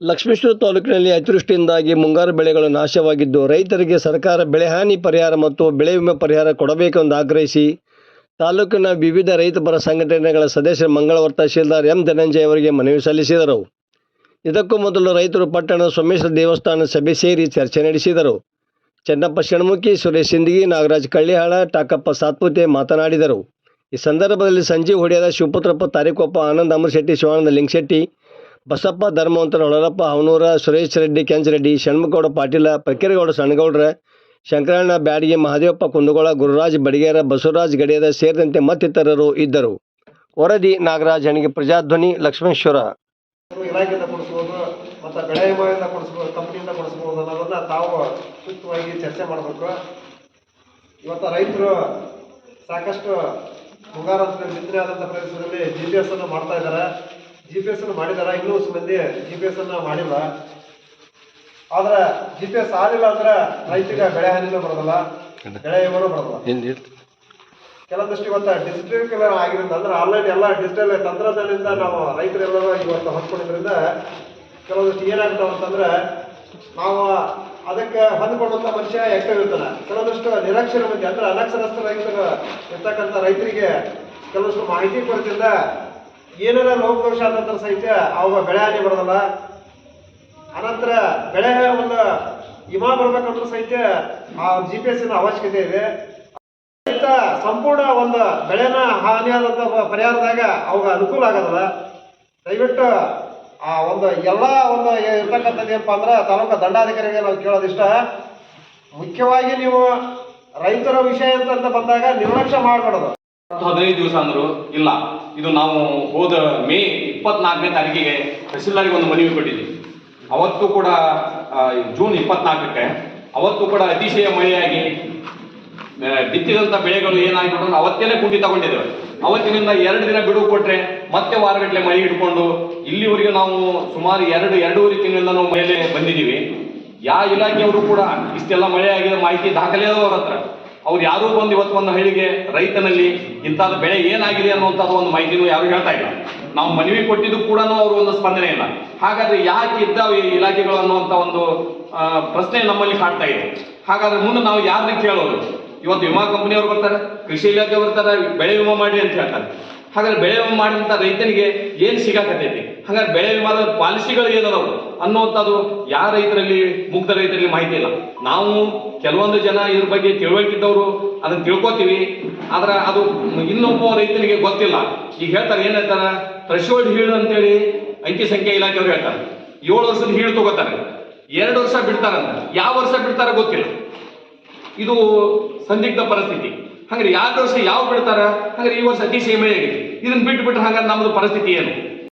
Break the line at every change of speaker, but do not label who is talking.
ಲಕ್ಷ್ಮೇಶ್ವರ ತಾಲೂಕಿನಲ್ಲಿ ಅತಿವೃಷ್ಟಿಯಿಂದಾಗಿ ಮುಂಗಾರು ಬೆಳೆಗಳು ನಾಶವಾಗಿದ್ದು, ರೈತರಿಗೆ ಸರ್ಕಾರ ಬೆಳೆಹಾನಿ ಪರಿಹಾರ ಮತ್ತು ಬೆಳೆ ವಿಮೆ ಪರಿಹಾರ ಕೊಡಬೇಕೆಂದು ಆಗ್ರಹಿಸಿ, ತಾಲೂಕಿನ ವಿವಿಧ ರೈತಪರ ಸಂಘಟನೆಗಳ ಸದಸ್ಯರು ಮಂಗಳವಾರ ತಹಶೀಲ್ದಾರ್ ಎಂ ಧನಂಜಯ ಅವರಿಗೆ ಮನವಿ ಸಲ್ಲಿಸಿದರು. ಇದಕ್ಕೂ ಮೊದಲು ರೈತರು ಪಟ್ಟಣದ ಸೋಮೇಶ್ವರ ದೇವಸ್ಥಾನ ಸಭೆ ಸೇರಿ ಚರ್ಚೆ ನಡೆಸಿದರು. ಚೆನ್ನಪ್ಪ ಷಣ್ಮುಖಿ, ಸುರೇಶ್ ಸಿಂದಗಿ, ನಾಗರಾಜ್ ಕಳ್ಳಿಹಾಳ ಟಾಕಪ್ಪ ಸಾತ್ಪುತೆ ಮಾತನಾಡಿದರು. ಈ ಸಂದರ್ಭದಲ್ಲಿ ಸಂಜೀವ್ ಹೊಡೆಯದ ಶಿವಪುತ್ರಪ್ಪ ತಾರೀಕೊಪ್ಪ, ಆನಂದ್ ಅಮರಶೆಟ್ಟಿ, ಶಿವಾನಂದ ಲಿಂಗಶೆಟ್ಟಿ ಬಸಪ್ಪ ಧರ್ಮವಂತರ ಹೊಳಲಪ್ಪ ಅವನೂರ, ಸುರೇಶ್ ರೆಡ್ಡಿ ಕೆಂಚರೆಡ್ಡಿ ಷಣ್ಮಗೌಡ ಪಾಟೀಲ, ಪಕ್ಕೇರಗೌಡ, ಸಣ್ಣಗೌಡ್ರ, ಶಂಕರಣ್ಣ, ಬ್ಯಾಡಿಗೆ, ಮಹದೇವಪ್ಪ, ಕುಂದಗೋಳ, ಗುರುರಾಜ್, ಬಡಿಗೇರ, ಬಸವರಾಜ್ ಗಡಿಯರ ಸೇರಿದಂತೆ ಮತ್ತಿತರರು ಇದ್ದರು. ವರದಿ, ನಾಗರಾಜ್ ಹಣಿಗೆ ಪ್ರಜಾಧ್ವನಿ, ಲಕ್ಷ್ಮೇಶ್ವರ.
ಮತ್ತು ತಾವು ಚರ್ಚೆ ಮಾಡಬೇಕು. ಇವತ್ತು ರೈತರು ಸಾಕಷ್ಟು ಮುಂಗಾರು ಬಿತ್ತನೆ ಪ್ರದೇಶದಲ್ಲಿ ಜಿ ಪಿ ಎಸ್ ಅನ್ನು ಮಾಡ್ತಾ ಇದ್ದಾರೆ. ಜಿ ಪಿ ಎಸ್ ಅನ್ನು ಮಾಡಿದಾರ? ಇನ್ನೂ ಮಂದಿ ಜಿ ಪಿ ಎಸ್ ಅನ್ನು ಮಾಡಿಲ್ಲ. ಆದ್ರೆ ಜಿ ಪಿ ಎಸ್ ಆಗಿಲ್ಲ ಅಂದ್ರೆ ರೈತರಿಗೆ ಬೆಳೆ ಹಾನಿನೂ ಬರೋದಿಲ್ಲ. ಬೆಳೆ ಏನೂ ಬರೋದಿಲ್ಲ ಕೆಲವೊಂದಷ್ಟು ಇವತ್ತು ಡಿಜಿಟಲ್ ಆಗಿರೋದು ಅಂದ್ರೆ ಆನ್ಲೈನ್ ಎಲ್ಲ ಡಿಜಿಟಲ್ ತಂತ್ರಜ್ಞಾನದಿಂದ ನಾವು ರೈತರೆಲ್ಲರೂ ಇವತ್ತು ಹೊಂದ್ಕೊಂಡಿದ್ರಿಂದ ಕೆಲವೊಂದಷ್ಟು ಏನಾಗ್ತಾವ ಅಂತಂದ್ರೆ ನಾವು ಅದಕ್ಕೆ ಹೊಂದ್ಕೊಂಡಂತ ಮನುಷ್ಯ ಆಕ್ಟಿವ್ ಇರ್ತಾನೆ. ಕೆಲವೊಂದಷ್ಟು ನಿರಕ್ಷರ ಮಂದಿ ಅಂದ್ರೆ ಅನಕ್ಷರಸ್ಥ ರೈತರು ಇರ್ತಕ್ಕಂಥ ರೈತರಿಗೆ ಕೆಲವೊಂದಷ್ಟು ಮಾಹಿತಿ ಕೊರತೆಯಿಂದ ಏನಾರ ಲೋಪದೋಷ ಆದಂತರ ಸಹಿತ ಅವಾಗ ಬೆಳೆ ಹಾನಿ ಬರೋದಲ್ಲ? ಅನಂತರ ಬೆಳೆ ಒಂದು ಹಿಮ ಬರ್ಬೇಕಂದ್ರೂ ಸಹಿತ ಆ ಜಿ ಪಿ ಎಸ್ ಅವಶ್ಯಕತೆ ಇದೆ. ಸಂಪೂರ್ಣ ಒಂದು ಬೆಳೆನ ಆದಂತ ಪರಿಹಾರದಾಗ ಅವಾಗ ಅನುಕೂಲ ಆಗೋದಲ್ಲ? ದಯವಿಟ್ಟು ಆ ಒಂದು ಎಲ್ಲ ಒಂದು ಇರ್ತಕ್ಕಂಥದ್ದು ಏನಪ್ಪ ಅಂದ್ರೆ ತಾಲೂಕು ದಂಡಾಧಿಕಾರಿಗೆ ನಾವು ಕೇಳೋದಿಷ್ಟ. ಮುಖ್ಯವಾಗಿ ನೀವು ರೈತರ ವಿಷಯ ಅಂತ ಬಂದಾಗ ನಿರ್ಲಕ್ಷ್ಯ ಮಾಡಬಾರ್ದು.
ಹದಿನೈದು ದಿವಸ ಅಂದ್ರು ಇಲ್ಲ. ಇದು ನಾವು ಹೋದ ಮೇ ಇಪ್ಪತ್ನಾಲ್ಕನೇ ತಾರೀಕಿಗೆ ತಹಸೀಲ್ದಾರಿಗೆ ಒಂದು ಮನವಿ ಕೊಟ್ಟಿದ್ವಿ. ಅವತ್ತು ಕೂಡ ಜೂನ್ ಇಪ್ಪತ್ನಾಲ್ಕಕ್ಕೆ, ಅವತ್ತು ಕೂಡ ಅತಿಶಯ ಮಳೆಯಾಗಿ ಬಿತ್ತಿದಂಥ ಬೆಳೆಗಳು ಏನಾಗಿಬಿಟ್ಟು ಅವತ್ತೇನೆ ಅವತ್ತೇನೆ ಕುಂಠಿತಗೊಂಡಿದ್ದೇವೆ ಅವತ್ತಿನಿಂದ ಎರಡು ದಿನ ಬಿಡುವು ಕೊಟ್ಟರೆ ಮತ್ತೆ ವಾರಗಟ್ಟಲೆ ಮಳೆ ಹಿಡ್ಕೊಂಡು, ಇಲ್ಲಿವರೆಗೂ ನಾವು ಸುಮಾರು ಎರಡು, ಎರಡೂವರೆ ತಿಂಗಳಿಂದ ನಾವು ಮೇಲೆ ಬಂದಿದ್ದೀವಿ. ಯಾವ ಇಲಾಖೆಯವರು ಕೂಡ ಇಷ್ಟೆಲ್ಲ ಮಳೆ ಆಗಿದೆ ಮಾಹಿತಿ ದಾಖಲೆ ಅವ್ರ ಹತ್ರ. ಅವ್ರು ಯಾರೂ ಬಂದು ಇವತ್ತು ಒಂದು ಹಳ್ಳಿಗೆ ರೈತನಲ್ಲಿ ಇಂಥದ್ದು ಬೆಳೆ ಏನಾಗಿದೆ ಅನ್ನುವಂಥದ್ದು ಒಂದು ಮಾಹಿತಿನೂ ಯಾರು ಹೇಳ್ತಾ ಇಲ್ಲ. ನಾವು ಮನವಿ ಕೊಟ್ಟಿದ್ದು ಕೂಡ ಅವರು ಒಂದು ಸ್ಪಂದನೆ ಇಲ್ಲ. ಹಾಗಾದ್ರೆ ಯಾಕೆ ಇದ್ದಾವೆ ಈ ಇಲಾಖೆಗಳು ಅನ್ನುವಂಥ ಒಂದು ಪ್ರಶ್ನೆ ನಮ್ಮಲ್ಲಿ ಕಾಡ್ತಾ ಇದೆ. ಹಾಗಾದ್ರೆ ಮುಂದೆ ನಾವು ಯಾರನ್ನ ಕೇಳೋದು? ಇವತ್ತು ವಿಮಾ ಕಂಪನಿಯವರು ಬರ್ತಾರೆ, ಕೃಷಿ ಇಲಾಖೆ ಬರ್ತಾರೆ, ಬೆಳೆ ವಿಮಾ ಮಾಡಿ ಅಂತ ಹೇಳ್ತಾರೆ. ಹಾಗಾದ್ರೆ ಬೆಳೆ ವಿಮೆ ಮಾಡಿದಂಥ ರೈತನಿಗೆ ಏನು ಸಿಗಾಕತೈತಿ? ಹಾಗಾದ್ರೆ ಬೆಳೆ ವಿಮಾದ ಪಾಲಿಸಿಗಳು ಏನದಾವು ಅನ್ನುವಂಥದ್ದು ಯಾವ ರೈತರಲ್ಲಿ, ಮುಗ್ಧ ರೈತರಲ್ಲಿ ಮಾಹಿತಿ ಇಲ್ಲ. ನಾವು ಕೆಲವೊಂದು ಜನ ಇದ್ರ ಬಗ್ಗೆ ತಿಳುವಳಿಕಿದ್ದವರು ಅದನ್ನ ತಿಳ್ಕೊತೀವಿ. ಆದ್ರೆ ಅದು ಇನ್ನೊಬ್ಬ ರೈತನಿಗೆ ಗೊತ್ತಿಲ್ಲ. ಈಗ ಹೇಳ್ತಾರೆ, ಏನ್ ಹೇಳ್ತಾರೆ? ಥ್ರೆಶೋಲ್ಡ್ ಹೀಳು ಅಂತೇಳಿ ಅಂಕಿ ಸಂಖ್ಯೆ ಇಲಾಖೆಯವರು ಹೇಳ್ತಾರೆ. ಏಳು ವರ್ಷದ ಹೀಳು ತಗೋತಾರೆ. ಎರಡು ವರ್ಷ ಬಿಡ್ತಾರಂತ. ಯಾವ ವರ್ಷ ಬಿಡ್ತಾರ ಗೊತ್ತಿಲ್ಲ. ಇದು ಸಂದಿಗ್ಧ ಪರಿಸ್ಥಿತಿ. ಹಂಗಾರೆ ಯಾವ ವರ್ಷ ಯಾವ ಬಿಡ್ತಾರ? ಹಂಗಾರೆ ಈ ವರ್ಷ ಅತಿಶಯ ಮಳೆ ಆಗಿದೆ ಇದನ್ನ ಬಿಟ್ಟು ಬಿಟ್ರೆ ಹಂಗಾರೆ ನಮ್ದು ಪರಿಸ್ಥಿತಿ ಏನು?